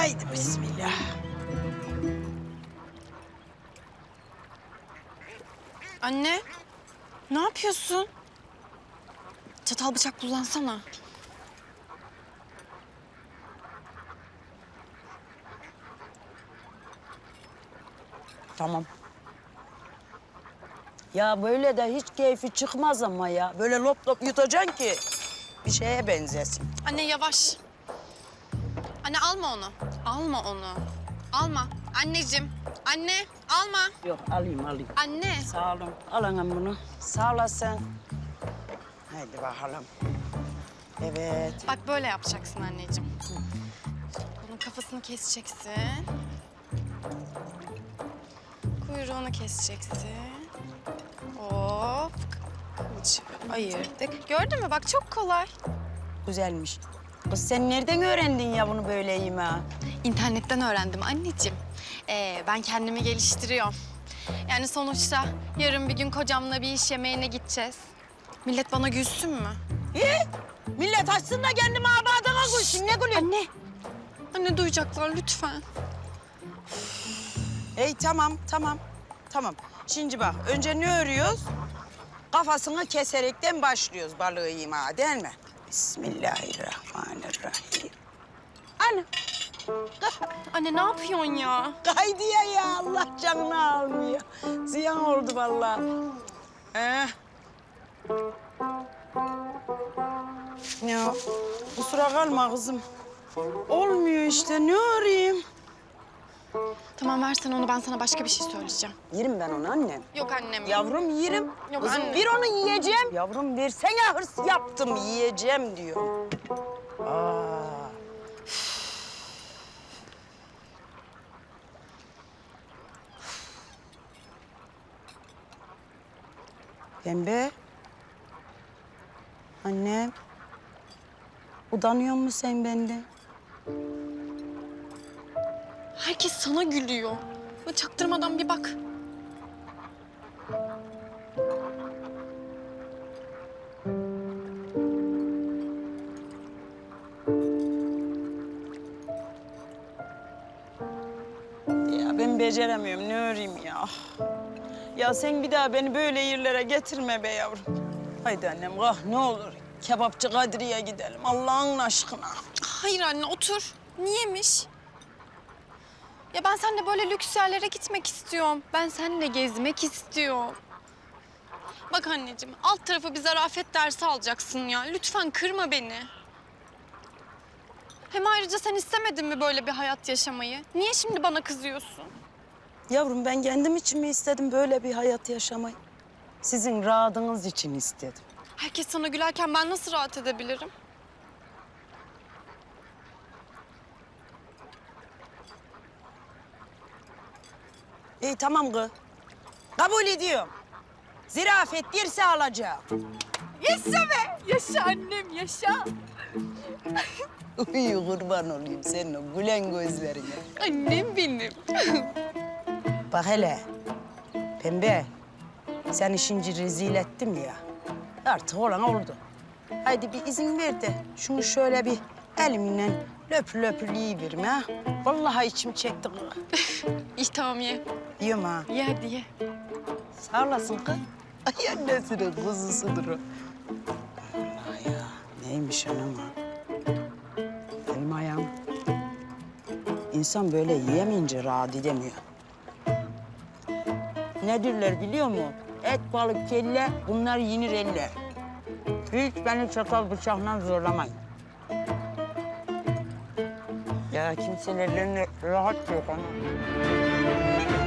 Haydi bismillah. Anne, ne yapıyorsun? Çatal bıçak kullansana. Tamam. Ya böyle de hiç keyfi çıkmaz ama ya. Böyle lop lop yutacaksın ki bir şeye benzesin. Anne yavaş. Anne alma onu. Alma onu. Alma. Anneciğim. Anne alma. Yok alayım alayım. Anne. Sağ olun. Al anam bunu. Sağ olasın. Haydi bakalım. Evet. Bak böyle yapacaksın anneciğim. Bunun kafasını keseceksin. Kuyruğunu keseceksin. Hop. Kılçığı ayırdık. Gördün mü? Bak çok kolay. Güzelmiş. Kız sen nereden öğrendin ya bunu böyle yiyeyim ha? İnternetten öğrendim anneciğim. Ee, ben kendimi geliştiriyorum. Yani sonuçta yarın bir gün kocamla bir iş yemeğine gideceğiz. Millet bana gülsün mü? İyi. Millet açsın da kendime abadına koysun. Ne gülüyorsun? Anne. Anne duyacaklar lütfen. Ey tamam, tamam, tamam. Şimdi bak, önce ne örüyoruz? Kafasını keserekten başlıyoruz balığı yiyeyim değil mi? Bismillahirrahmanirrahim. Ana, Anne ne yapıyorsun ya? kaydı ya ya Allah canını almıyor. Ziyan oldu vallahi. Eh. Ya kusura kalma kızım. Olmuyor işte, ne öreyim? Tamam versen onu ben sana başka bir şey söyleyeceğim. Yerim ben onu annem. Yok annem. Yavrum yerim. Yok Kızım anne. bir onu yiyeceğim. Yavrum versene hırs yaptım yiyeceğim diyor. Aa. Pembe. Annem. Utanıyor musun sen benden? Herkes sana gülüyor. Böyle çaktırmadan bir bak. Ya ben beceremiyorum. Ne öreyim ya? Ya sen bir daha beni böyle yerlere getirme be yavrum. Haydi annem kalk ne olur. Kebapçı Kadri'ye gidelim Allah'ın aşkına. Hayır anne otur. Niyemiş? Ya ben seninle böyle lüks yerlere gitmek istiyorum. Ben seninle gezmek istiyorum. Bak anneciğim alt tarafı bir zarafet dersi alacaksın ya. Lütfen kırma beni. Hem ayrıca sen istemedin mi böyle bir hayat yaşamayı? Niye şimdi bana kızıyorsun? Yavrum ben kendim için mi istedim böyle bir hayat yaşamayı? Sizin rahatınız için istedim. Herkes sana gülerken ben nasıl rahat edebilirim? İyi tamam kız. Kabul ediyorum. Zirafet dersi alacağım. Yaşa be! Yaşa annem yaşa! Uy kurban olayım senin o gülen gözlerine. Annem benim. Bak hele. Pembe. Seni şimdi rezil ettim ya. Artık olan oldu. Haydi bir izin ver de şunu şöyle bir elimle löpür löpür yiyiverim ha. Vallahi içim çekti kız. İyi tamam ye. Yiyorum ha. Ye hadi ye. Sağ olasın kız. Ay annesinin kuzusudur o. Allah ya. Neymiş anam ha? Benim ayağım. İnsan böyle yiyemeyince rahat edemiyor. Ne derler biliyor musun? Et, balık, kelle bunlar yenir eller. Hiç beni çatal bıçakla zorlamayın. Ya kimsenin ellerine rahat yok ana.